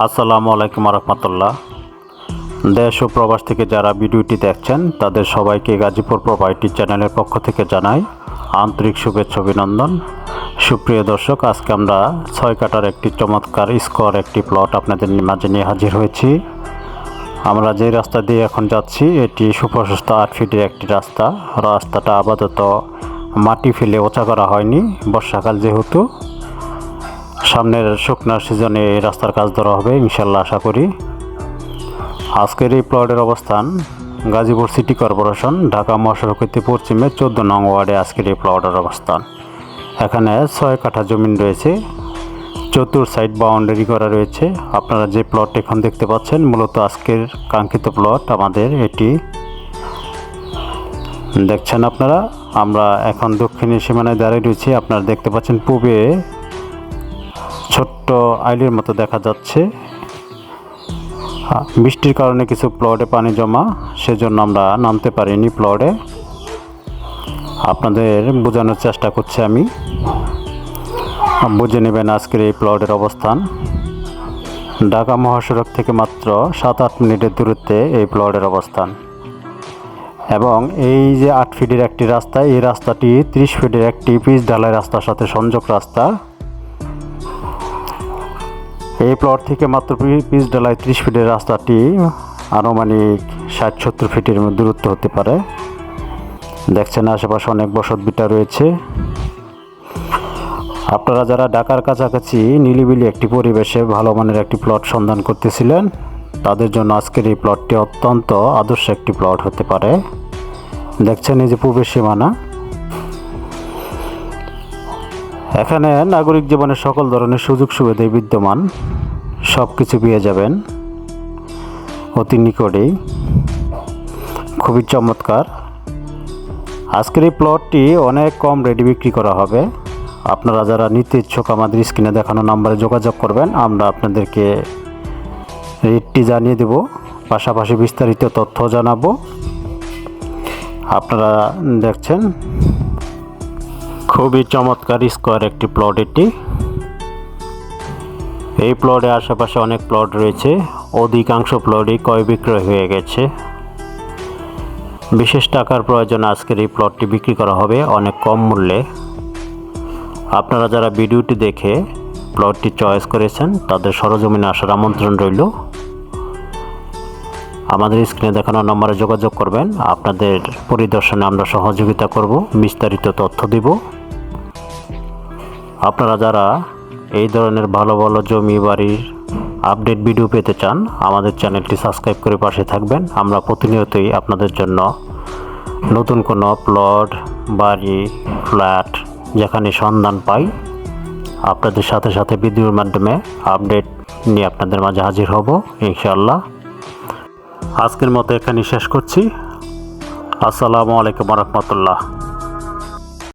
আসসালামু আলাইকুম রহমতুল্লাহ দেশ ও প্রবাস থেকে যারা ভিডিওটি দেখছেন, তাদের সবাইকে গাজীপুর প্রপার্টি চ্যানেলের পক্ষ থেকে জানাই আন্তরিক শুভেচ্ছা, অভিনন্দন। সুপ্রিয় দর্শক, আজকে আমরা ছয় কাটার একটি চমৎকার স্কোয়ার, একটি প্লট আপনাদের মাঝে নিয়ে হাজির হয়েছি। আমরা যে রাস্তা দিয়ে এখন যাচ্ছি, এটি সুপ্রশস্ত আট ফিটের একটি রাস্তা। রাস্তাটা আপাতত মাটি ফেলে ওচা করা হয়নি। বর্ষাকাল যেহেতু সামনের শুকনার সিজনে রাস্তার কাজ ধরা হবে, ইনশাল্লাহ আশা করি। আজকের এই প্লটের অবস্থান গাজীপুর সিটি কর্পোরেশন, ঢাকা মহাসড়ক হইতে পশ্চিমে চোদ্দ নং ওয়ার্ডে আজকের এই প্লটের অবস্থান। এখানে ছয় কাঠা জমিন রয়েছে, চতুর সাইড বাউন্ডারি করা রয়েছে। আপনারা যে প্লট এখন দেখতে পাচ্ছেন, মূলত আজকের কাঙ্ক্ষিত প্লট আমাদের এটি। দেখছেন আপনারা, আমরা এখন দক্ষিণের সীমানায় দাঁড়িয়ে রয়েছি, আপনারা দেখতে পাচ্ছেন পূবে ছোট্ট আইলের মতো দেখা যাচ্ছে। বৃষ্টির কারণে কিছু প্লটে পানি জমা, সেজন্য আমরা নামতে পারিনি প্লটে আপনাদের বোঝানোর চেষ্টা করছি আমি। বুঝে নেবেন আজকের এই প্লটের অবস্থান। ঢাকা মহাসড়ক থেকে মাত্র সাত আট মিনিটের দূরত্বে এই প্লটের অবস্থান। এবং এই যে আট ফিটের একটি রাস্তা, এই রাস্তাটি ত্রিশ ফিটের একটি পিচ ঢালাই রাস্তার সাথে সংযোগ রাস্তা। এই প্লট থেকে মাত্র পিচ ঢালাই ত্রিশ ফিটের রাস্তাটি আনুমানিক ষাট, সত্তর ফিটের দূরত্ব হতে পারে। দেখছেন আশেপাশে অনেক বসত বিটা রয়েছে। আপনারা যারা ঢাকার কাছাকাছি নিলিবিলি একটি পরিবেশে ভালো মানের একটি প্লট সন্ধান করতেছিলেন, তাদের জন্য আজকের এই প্লটটি অত্যন্ত আদর্শ একটি প্লট হতে পারে। দেখছেন এই যে পূবের সীমানা। এখানে নাগরিক জীবনের সকল ধরনের সুযোগ সুবিধাই বিদ্যমান। সব কিছু পেয়ে যাবেন। অতি নিকটেই। খুবই চমৎকার। আজকের এই প্লটটি অনেক কম রেডি বিক্রি করা হবে। আপনারা যারা নিতে ইচ্ছুক আমাদের স্ক্রিনে দেখানো নাম্বারে যোগাযোগ করবেন, আমরা আপনাদেরকে রেটটি জানিয়ে দেব। পাশাপাশি বিস্তারিত তথ্য জানাব। আপনারা দেখছেন খুবই চমৎকার স্কোয়ার একটি প্লট এটি। এই প্লটে আশেপাশে অনেক প্লট রয়েছে। অধিকাংশ প্লটই ক্রয় বিক্রয় হয়ে গেছে। বিশেষ টাকার প্রয়োজন আজকের এই প্লটটি বিক্রি করা হবে অনেক কম মূল্যে। আপনারা যারা ভিডিওটি দেখে প্লটটি চয়েস করেছেন, তাদের সরজমিনে আসার আমন্ত্রণ রইল। আমাদের স্ক্রিনে দেখানো নম্বরে যোগাযোগ করবেন। আপনাদের পরিদর্শনে আমরা সহযোগিতা করব, বিস্তারিত তথ্য দিব। আপনারা যারা এই ধরনের ভালো ভালো জমি বাড়ির আপডেট ভিডিও পেতে চান, আমাদের চ্যানেলটি সাবস্ক্রাইব করে পাশে থাকবেন। আমরা প্রতিনিয়তই আপনাদের জন্য নতুন কোনো প্লট, বাড়ি, ফ্ল্যাট যেখানে সন্ধান পাই, আপনাদের সাথে সাথে ভিডিওর মাধ্যমে আপডেট নিয়ে আপনাদের মাঝে হাজির হব, ইনশাআল্লাহ। আজকের মতো এখানে শেষ করছি। আসসালামু আলাইকুম রহমতুল্লাহ।